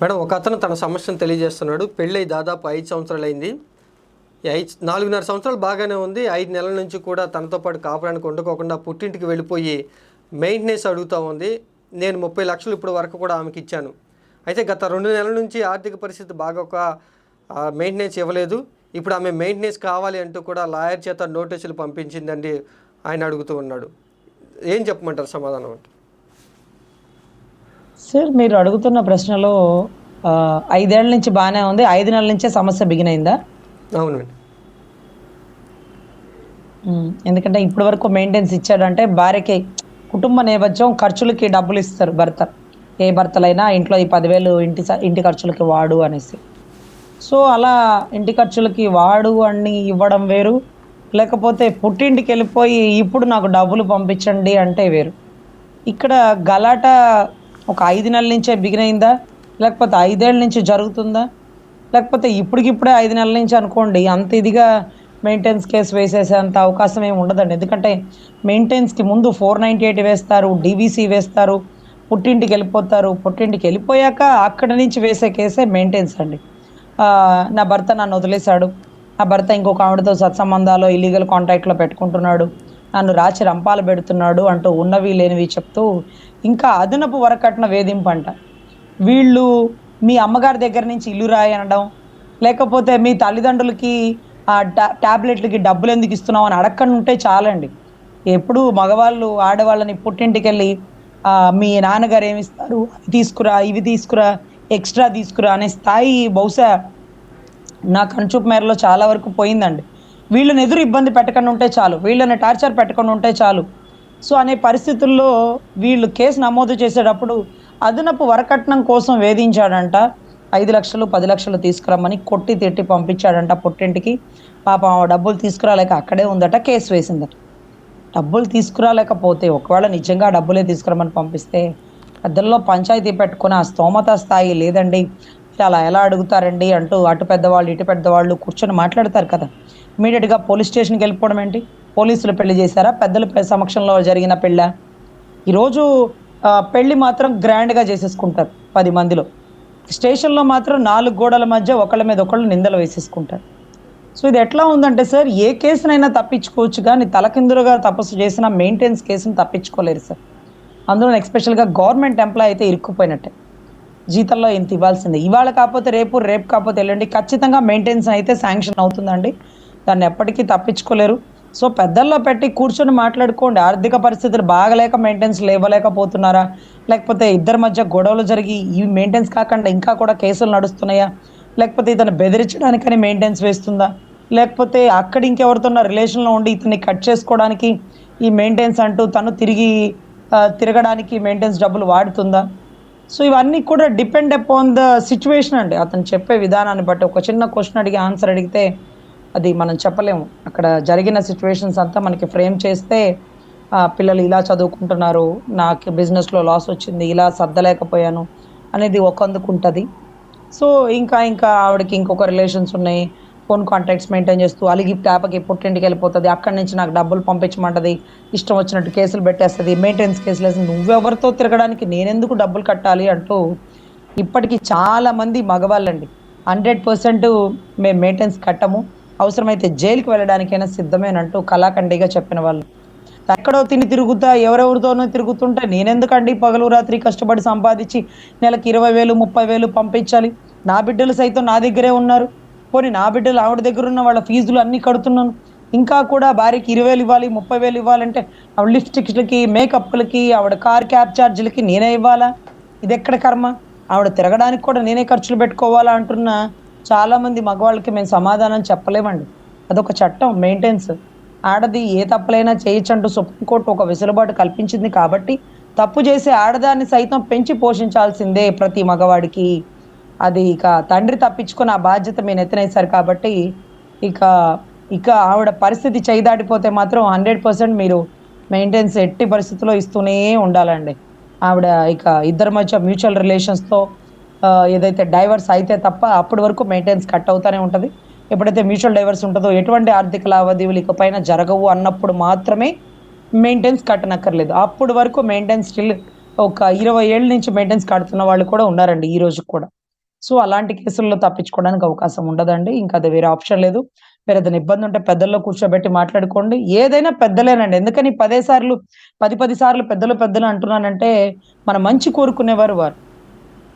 Madam ఒక అతను తన సమస్యను తెలియజేస్తున్నాడు. పెళ్ళై దాదాపు ఐదు సంవత్సరాలు అయింది ఐదు నాలుగున్నర సంవత్సరాలు బాగానే ఉంది. ఐదు నెలల నుంచి కూడా తనతో పాటు కాపురానికి వండుకోకుండా పుట్టింటికి వెళ్ళిపోయి మెయింటెనెన్స్ అడుగుతూ ఉంది. నేను ముప్పై లక్షలు ఇప్పుడు వరకు కూడా ఆమెకి ఇచ్చాను. అయితే గత రెండు నెలల నుంచి ఆర్థిక పరిస్థితి బాగా ఒక మెయింటెనెన్స్ ఇవ్వలేదు. ఇప్పుడు ఆమె మెయింటెనెన్స్ కావాలి అంటూ కూడా లాయర్ చేత నోటీసులు పంపించిందండి. ఆయన అడుగుతూ ఉన్నాడు. ఏం చెప్పమంటారు సమాధానం అంటే సార్ మీరు అడుగుతున్న ప్రశ్నలో ఐదేళ్ళ నుంచి బాగానే ఉంది ఐదు నెలల నుంచే సమస్య బిగిన్ అయిందా? అవునండి. ఎందుకంటే ఇప్పటి వరకు మెయింటెనెన్స్ ఇచ్చాడంటే భార్యకి కుటుంబ నేపథ్యం ఖర్చులకి డబ్బులు ఇస్తారు భర్త. ఏ భర్తలైనా ఇంట్లో ఈ పదివేలు ఇంటి ఇంటి ఖర్చులకి వాడు అనేసి. సో అలా ఇంటి ఖర్చులకి వాడు అని ఇవ్వడం వేరు. లేకపోతే పుట్టింటికి వెళ్ళిపోయి ఇప్పుడు నాకు డబ్బులు పంపించండి అంటే వేరు. ఇక్కడ గలాట ఒక ఐదు నెలల నుంచే బిగిన్ అయిందా? లేకపోతే ఐదేళ్ళ నుంచి జరుగుతుందా? లేకపోతే ఇప్పటికిప్పుడే ఐదు నెలల నుంచి అనుకోండి అంత ఇదిగా మెయింటెనెన్స్ కేసు వేసేసేంత అవకాశం ఏమి ఉండదండి. ఎందుకంటే మెయింటెనెన్స్కి ముందు ఫోర్ నైంటీ ఎయిట్ వేస్తారు డీవీసీ వేస్తారు పుట్టింటికి వెళ్ళిపోతారు. పుట్టింటికి వెళ్ళిపోయాక అక్కడి నుంచి వేసే కేసే మెయింటెనెన్స్ అండి. నా భర్త నన్ను వదిలేశాడు. నా భర్త ఇంకొక ఆవిడతో సత్సంబంధాలు ఇల్లీగల్ కాంటాక్ట్లో పెట్టుకుంటున్నాడు. నన్ను రాచి రంపాలు పెడుతున్నాడు అంటూ ఉన్నవి లేనివి చెప్తూ ఇంకా అదనపు వరకట్న వేధింపు అంట వీళ్ళు మీ అమ్మగారి దగ్గర నుంచి ఇల్లు రాయి అనడం లేకపోతే మీ తల్లిదండ్రులకి ఆ టా- టాబ్లెట్లకి డబ్బులు ఎందుకు ఇస్తున్నావు అని అడగకుండా ఉంటే చాలండి. ఎప్పుడు మగవాళ్ళు ఆడవాళ్ళని పుట్టింటికి వెళ్ళి మీ నాన్నగారు ఏమి ఇస్తారు? అవి తీసుకురా ఇవి తీసుకురా ఎక్స్ట్రా తీసుకురా అనే స్థాయి బహుశా నా కనుచూపు మేరలో చాలా వరకు పోయిందండి. వీళ్ళని ఎదురు ఇబ్బంది పెట్టకుండా ఉంటే చాలు. వీళ్ళని టార్చర్ పెట్టకుండా ఉంటే చాలు. సో అనే పరిస్థితుల్లో వీళ్ళు కేసు నమోదు చేసేటప్పుడు అదనపు వరకట్నం కోసం వేధించాడంట. ఐదు లక్షలు పది లక్షలు తీసుకురమ్మని కొట్టి తిట్టి పంపించాడంట పుట్టింటికి. పాపం డబ్బులు తీసుకురాలేక అక్కడే ఉందట కేసు వేసిందట. డబ్బులు తీసుకురాలేకపోతే ఒకవేళ నిజంగా డబ్బులే తీసుకురమ్మని పంపిస్తే పెద్దల్లో పంచాయతీ పెట్టుకుని ఆ స్తోమత స్థాయి లేదండి. అలా ఎలా అడుగుతారండి అంటూ అటు పెద్దవాళ్ళు ఇటు పెద్దవాళ్ళు కూర్చొని మాట్లాడతారు కదా. ఇమీడియట్గా పోలీస్ స్టేషన్కి వెళ్ళిపోవడం ఏంటి? పోలీసులు పెళ్ళి చేశారా? పెద్దల సమక్షంలో జరిగిన పెళ్ళ? ఈరోజు పెళ్ళి పెళ్ళి మాత్రం గ్రాండ్గా చేసేసుకుంటారు పది మందిలో. స్టేషన్లో మాత్రం నాలుగు గోడల మధ్య ఒకళ్ళ మీద ఒకళ్ళు నిందలు వేసేసుకుంటారు. సో ఇది ఎట్లా ఉందంటే సార్ ఏ కేసునైనా తప్పించుకోవచ్చు కానీ తలకిందులుగా తపస్సు చేసిన మెయింటెనెన్స్ కేసును తప్పించుకోలేరు సార్. అందులో ఎక్స్పెషల్గా గవర్నమెంట్ ఎంప్లాయ్ అయితే ఇరుక్కుపోయినట్టే. జీతంలో ఇంత ఇవ్వాల్సిందే. ఇవాళ కాకపోతే రేపు రేపు కాకపోతే ఎల్లుండి ఖచ్చితంగా మెయింటెనెన్స్ అయితే శాంక్షన్ అవుతుందండి. దాన్ని ఎప్పటికీ తప్పించుకోలేరు. సో పెద్దల్లో పెట్టి కూర్చొని మాట్లాడుకోండి. ఆర్థిక పరిస్థితులు బాగలేక మెయింటెన్స్ లేవలేకపోతున్నారా? లేకపోతే ఇద్దరి మధ్య గొడవలు జరిగి ఈ మెయింటెన్స్ కాకుండా ఇంకా కూడా కేసులు నడుస్తున్నాయా? లేకపోతే ఇతను బెదిరించడానికని మెయింటెన్స్ వేస్తుందా? లేకపోతే అక్కడ ఇంకెవరితోన్న రిలేషన్లో ఉండి ఇతన్ని కట్ చేసుకోవడానికి ఈ మెయింటెన్స్ అంటూ తను తిరిగి తిరగడానికి మెయింటెన్స్ డబ్బులు వాడుతుందా? సో ఇవన్నీ కూడా డిపెండ్ అపాన్ ద సిచ్యువేషన్ అండి. అతను చెప్పే విధానాన్ని బట్టి ఒక చిన్న క్వశ్చన్ అడిగి ఆన్సర్ అడిగితే అది మనం చెప్పలేము. అక్కడ జరిగిన సిచ్యువేషన్స్ అంతా మనకి ఫ్రేమ్ చేస్తే ఆ, పిల్లలు ఇలా చదువుకుంటున్నారు నాకు బిజినెస్లో లాస్ వచ్చింది ఇలా సర్దలేకపోయాను అనేది ఒకందుకుంటుంది సో ఇంకా ఇంకా ఆవిడకి ఇంకొక రిలేషన్స్ ఉన్నాయి. ఫోన్ కాంటాక్ట్స్ మెయింటైన్ చేస్తూ అలిగి టాపకి పుట్టింటికి వెళ్ళిపోతుంది. అక్కడి నుంచి నాకు డబ్బులు పంపించమంటది. ఇష్టం వచ్చినట్టు కేసులు పెట్టేస్తుంది. మెయింటెనెన్స్ కేసులు వేసి నువ్వెవరితో తిరగడానికి నేనెందుకు డబ్బులు కట్టాలి అంటూ ఇప్పటికీ చాలామంది మగవాళ్ళండి. హండ్రెడ్ పర్సెంట్ మేము మెయింటెనెన్స్ కట్టము. అవసరమైతే జైలుకి వెళ్ళడానికైనా సిద్ధమేనంటూ కళాఖండిగా చెప్పిన వాళ్ళు. ఎక్కడో తిని తిరుగుతా ఎవరెవరితోనో తిరుగుతుంటే నేనెందుకండి పగలు రాత్రి కష్టపడి సంపాదించి నెలకి ఇరవై వేలు ముప్పై వేలు పంపించాలి? నా బిడ్డలు సైతం నా దగ్గరే ఉన్నారు. పోనీ నా బిడ్డలు ఆవిడ దగ్గర ఉన్న వాళ్ళ ఫీజులు అన్నీ కడుతున్నాను. ఇంకా కూడా భార్యకి ఇరవై వేలు ఇవ్వాలి ముప్పై వేలు ఇవ్వాలంటే ఆవిడ లిప్స్టిక్స్లకి మేకప్లకి ఆవిడ కార్ క్యాబ్ ఛార్జీలకి నేనే ఇవ్వాలా? ఇది ఎక్కడ కర్మ? ఆవిడ తిరగడానికి కూడా నేనే ఖర్చులు పెట్టుకోవాలా అంటున్నా. చాలామంది మగవాళ్ళకి మేము సమాధానం చెప్పలేమండి. అదొక చట్టం మెయింటెన్స్ ఆడది ఏ తప్పులైనా చేయొచ్చంటూ సుప్రీంకోర్టు ఒక వెసులుబాటు కల్పించింది కాబట్టి తప్పు చేసే ఆడదాన్ని సైతం పెంచి పోషించాల్సిందే ప్రతి మగవాడికి. అది ఇక తండ్రి తప్పించుకుని ఆ బాధ్యత మేము ఎత్తనేసారు కాబట్టి ఇక ఇక ఆవిడ పరిస్థితి చేయిదాటిపోతే మాత్రం హండ్రెడ్ పర్సెంట్ మీరు మెయింటెనెన్స్ ఎట్టి పరిస్థితుల్లో ఇస్తూనే ఉండాలండి. ఆవిడ ఇక ఇద్దరి మధ్య మ్యూచువల్ రిలేషన్స్తో ఏదైతే డైవర్స్ అయితే తప్ప అప్పటి వరకు మెయింటెనెన్స్ కట్ అవుతూనే ఉంటుంది. ఎప్పుడైతే మ్యూచువల్ డైవర్స్ ఉంటుందో ఎటువంటి ఆర్థిక లావాదేవీలు ఇకపైన జరగవు అన్నప్పుడు మాత్రమే మెయింటెనెన్స్ కట్టనక్కర్లేదు. అప్పుడు వరకు మెయింటెనెన్స్ స్టిల్ ఒక ఇరవై ఏళ్ళ నుంచి మెయింటెనెన్స్ కడుతున్న వాళ్ళు కూడా ఉన్నారండి ఈ రోజు కూడా. సో అలాంటి కేసుల్లో తప్పించుకోవడానికి అవకాశం ఉండదండి. ఇంకా అది వేరే ఆప్షన్ లేదు. వేరే ఏదైనా ఇబ్బంది ఉంటే పెద్దల్లో కూర్చోబెట్టి మాట్లాడుకోండి. ఏదైనా పెద్దలేనండి. ఎందుకని పదే సార్లు పది పది సార్లు పెద్దలు పెద్దలు అంటున్నానంటే మన మంచి కోరుకునేవారు వారు.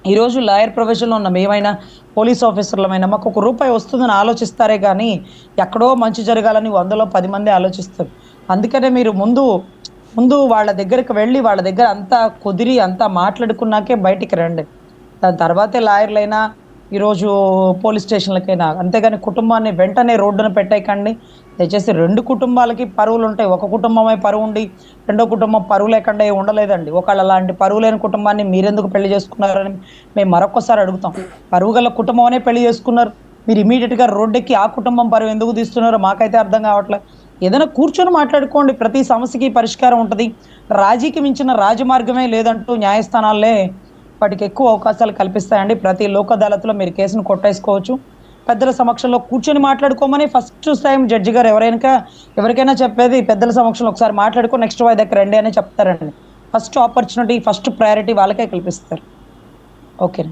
ఈరోజు లాయర్ ప్రొఫెషన్లో ఉన్న మేమైనా పోలీస్ ఆఫీసర్లమైనా మాకు ఒక రూపాయి వస్తుందని ఆలోచిస్తారే కానీ ఎక్కడో మంచి జరగాలని వందలో పది మంది ఆలోచిస్తారు. అందుకనే మీరు ముందు ముందు వాళ్ళ దగ్గరికి వెళ్ళి వాళ్ళ దగ్గర అంతా కుదిరి అంతా మాట్లాడుకున్నాకే బయటికి రండి. దాని తర్వాతే లాయర్లైనా ఈరోజు పోలీస్ స్టేషన్లకైనా అంతేగాని కుటుంబాన్ని వెంటనే రోడ్డున పెట్టేయకండి. దయచేసి రెండు కుటుంబాలకి పరువులు ఉంటాయి. ఒక కుటుంబమే పరువు ఉండి రెండో కుటుంబం పరువు లేకుండా ఏం ఉండలేదండి. ఒకళ్ళు అలాంటి పరువు లేని కుటుంబాన్ని మీరెందుకు పెళ్ళి చేసుకున్నారని మేము మరొకసారి అడుగుతాం. పరువు గల కుటుంబమనే పెళ్ళి చేసుకున్నారు. మీరు ఇమీడియట్గా రోడ్డెక్కి ఆ కుటుంబం పరువు ఎందుకు తీస్తున్నారో మాకైతే అర్థం కావట్లేదు ఏదైనా కూర్చొని మాట్లాడుకోండి. ప్రతి సమస్యకి పరిష్కారం ఉంటుంది. రాజీకి మించిన రాజమార్గమే లేదంటూ న్యాయస్థానాలే వాటికి ఎక్కువ అవకాశాలు కల్పిస్తాయండి. ప్రతి లోక్ అదాలత్లో మీరు కేసును కొట్టేసుకోవచ్చు. పెద్దల సమక్షంలో కూర్చొని మాట్లాడుకోమని ఫస్ట్ టైం జడ్జి గారు ఎవరైనా ఎవరికైనా చెప్పేది పెద్దల సమక్షంలో ఒకసారి మాట్లాడుకో నెక్స్ట్ వాయి దగ్గర రండి అని చెప్తారండి. ఫస్ట్ ఆపర్చునిటీ ఫస్ట్ ప్రయారిటీ వాళ్ళకే కల్పిస్తారు. Okay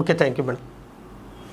okay thank you madam.